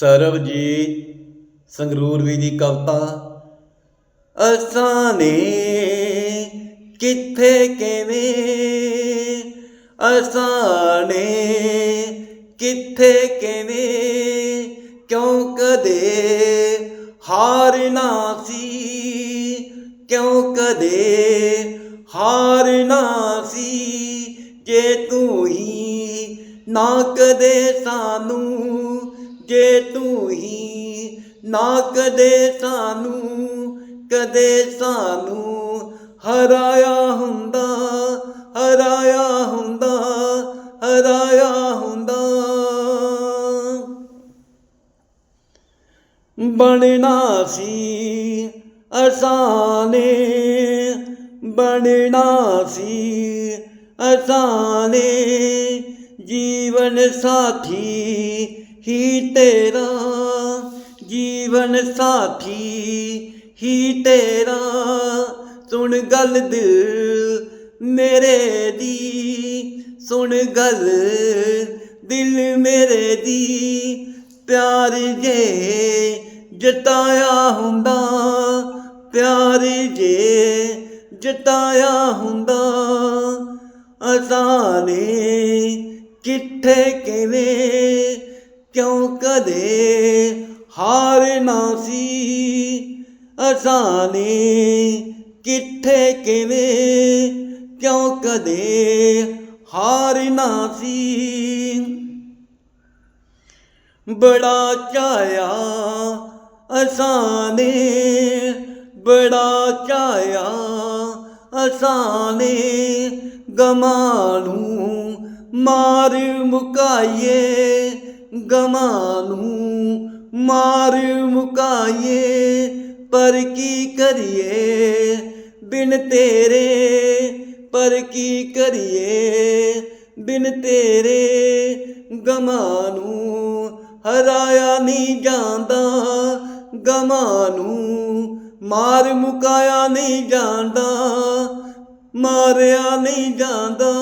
ਸਰਬਜੀਤ ਸੰਗਰੂਰ ਵੀ ਦੀ ਕਵਿਤਾ, ਅਸਾਂ ਨੇ ਕਿੱਥੇ ਕਿਵੇਂ? ਅਸਾਂ ਨੇ ਕਿੱਥੇ ਕਿਵੇਂ? ਕਿਉਂ ਕਦੇ ਹਾਰਨਾ ਸੀ? ਕਿਉਂ ਕਦੇ ਹਾਰਨਾ ਸੀ? ਜੇ ਤੂੰ ਹੀ ਨਾ ਕਦੇ ਸਾਨੂੰ ਜੇ ਤੂੰ ਹੀ ਨਾ ਕਦੇ ਸਾਨੂੰ ਕਦੇ ਸਾਨੂੰ ਹਰਾਇਆ ਹੁੰਦਾ ਹਰਾਇਆ ਹੁੰਦਾ ਹਰਾਇਆ ਹੁੰਦਾ। ਬਣਨਾ ਸੀ ਅਸਾਂ ਬਣਨਾ ਸੀ ਅਸਾਂ ਜੀਵਨ ਸਾਥੀ ਹੀ ਤੇਰਾ ਜੀਵਨ ਸਾਥੀ, ਹੀ ਤੇਰਾ ਸੁਣ ਗੱਲ ਦਿਲ ਮੇਰੇ ਦੀ, ਸੁਣ ਗੱਲ ਦਿਲ ਮੇਰੇ ਦੀ। ਪਿਆਰ ਜੇ ਜਤਾਇਆ ਹੁੰਦਾ, ਪਿਆਰ ਜੇ ਜਤਾਇਆ ਹੁੰਦਾ, ਅਸਾਂ ਨੇ ਕਿੱਥੇ ਕਿਵੇਂ ਕਿਉਂ ਕਦੇ ਹਾਰ ਨਾ ਸੀ? ਅਸਾਂ ਨੇ ਕਿੱਥੇ, ਕਿਵੇਂ, ਕਿਉਂ ਕਦੇ ਹਾਰ ਨਾ ਸੀ? ਬੜਾ ਚਾਇਆ ਅਸਾਂ ਨੇ, ਬੜਾ ਚਾਇਆ ਅਸਾਂ ਨੇ ਗਮਾਂ ਨੂੰ ਮਾਰ ਮੁਕਾਈਏ। ਗਮਾਂ ਨੂੰ ਮਾਰ ਮੁਕਾਈਏ, ਪਰ ਕੀ ਕਰੀਏ? ਬਿਨ ਤੇਰੇ, ਪਰ ਕੀ ਕਰੀਏ? ਬਿਨ ਤੇਰੇ ਗਮਾਂ ਨੂੰ ਹਰਾਇਆ ਨਹੀਂ ਜਾਂਦਾ ਗਮਾਂ ਨੂੰ ਮਾਰ ਮੁਕਾਇਆ ਨਹੀਂ ਜਾਂਦਾ, ਮਾਰਿਆ ਨਹੀਂ ਜਾਂਦਾ।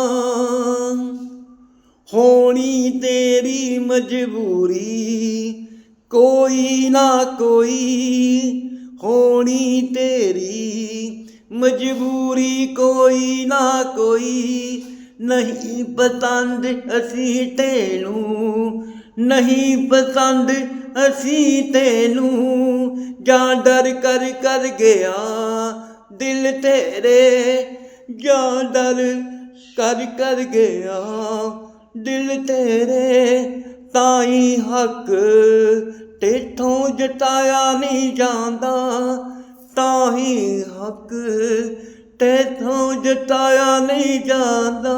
ਹੋਣੀ ਤੇਰੀ ਮਜਬੂਰੀ, ਕੋਈ ਨਾ ਕੋਈ ਹੋਣੀ ਤੇਰੀ ਮਜਬੂਰੀ, ਕੋਈ ਨਾ ਕੋਈ ਨਹੀਂ ਪਸੰਦ ਅਸੀਂ ਤੈਨੂੰ, ਨਹੀਂ ਪਸੰਦ ਅਸੀਂ ਤੈਨੂੰ। ਜਾਂ ਡਰ ਕਰ ਕਰ ਗਿਆ ਦਿਲ ਤੇਰੇ, ਜਾਂ ਡਰ ਕਰ ਕਰ ਗਿਆ ਦਿਲ ਤੇਰੇ ਤਾਈ ਹੱਕ ਤੇਥੋਂ ਜਤਾਇਆ ਨਹੀਂ ਜਾਂਦਾ ਤਾਂ ਹੀ ਹੱਕ ਤੇਥੋਂ ਜਤਾਇਆ ਨਹੀਂ ਜਾਂਦਾ।